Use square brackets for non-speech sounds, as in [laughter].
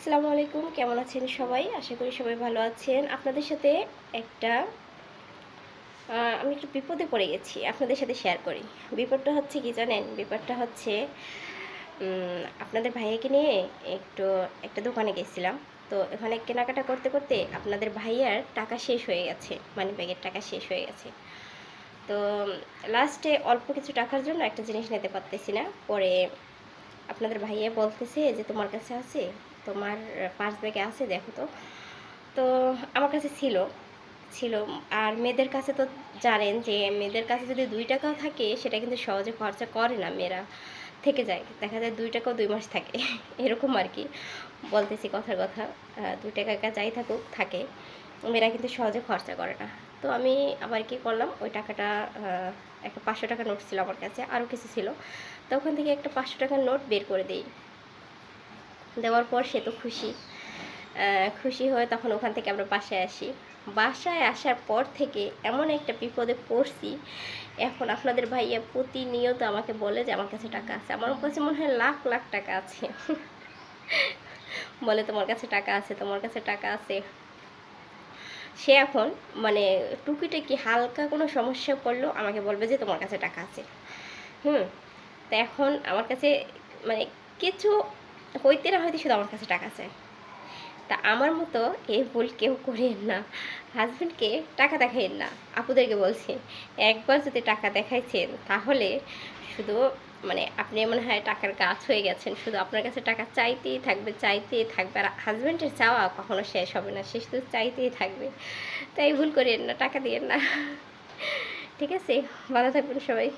আসসালামু আলাইকুম, কেমন আছেন সবাই? আশা করি সবাই ভালো আছেন। আপনাদের সাথে একটা আমি একটু বিপদে পড়ে গেছি, আপনাদের সাথে শেয়ার করি। বিপদটা হচ্ছে কি জানেন? বিপদটা হচ্ছে আপনাদের ভাইয়াকে নিয়ে একটু, একটা দোকানে গেছিলাম। তো এখানে কেনাকাটা করতে করতে আপনাদের ভাইয়ার টাকা শেষ হয়ে গেছে মানি ব্যাগের টাকা শেষ হয়ে গেছে। তো লাস্টে অল্প কিছু টাকার জন্য একটা জিনিস নিতে পারতেছি না। পরে আপনাদের ভাইয়া বলতেছে যে তোমার কাছে আছে, তোমার পার্স ব্যাগে আছে, দেখো তো। তো আমার কাছে ছিল ছিল। আর মেয়েদের কাছে তো জানেন যে মেয়েদের কাছে যদি দুই টাকাও থাকে, সেটা কিন্তু সহজে খরচা করে না মেয়েরা। থেকে যায়, দেখা যায় দুই টাকাও দুই মাস থাকে। [laughs] এরকম আর কি। বলতেছি কথার কথা দুই টাকা যাই থাকুক, থাকে। মেয়েরা কিন্তু সহজে খরচা করে না। তো আমি আবার কি করলাম, ওই টাকাটা একটা পাঁচশো টাকা নোট ছিল আমার কাছে, আরও কিছু ছিল। তো ওখান থেকে একটা পাঁচশো টাকার নোট বের করে দিই। দেওয়ার পর সে তো খুশি। খুশি হয়ে তখন ওখান থেকে আমরা বাসায় আসি। বাসায় আসার পর থেকে এমন একটা বিপদে পড়ছি, এখন আপনাদের ভাইয়া প্রতিনিয়ত আমাকে বলে যে আমার কাছে টাকা আছে। আমার কাছে মনে হয় লাখ লাখ টাকা আছে। [laughs] বলে, তোমার কাছে টাকা আছে, তোমার কাছে টাকা আছে। সে এখন মানে টুকিটাকি হালকা কোনো সমস্যা পড়লেও আমাকে বলবে যে তোমার কাছে টাকা আছে। হুম? তো এখন আমার কাছে মানে কিছু হইতে না হইতে শুধু আমার কাছে টাকা চায় তা আমার মতো এই ভুল কেউ করেন না। হাজব্যান্ডকে টাকা দেখাইন না। আপুদেরকে বলছি, একবার যদি টাকা দেখাইছেন তাহলে শুধু মানে আপনি মনে হয় টাকার গাছ হয়ে গেছেন, শুধু আপনার কাছে টাকা চাইতেই থাকবে চাইতেই থাকবে, আর হাজব্যান্ডের চাওয়া কখনো শেষ হবে না, শেষ শুধু চাইতেই থাকবে। তাই ভুল করেন না, টাকা দিয়েন না। ঠিক আছে, ভালো থাকবেন সবাই।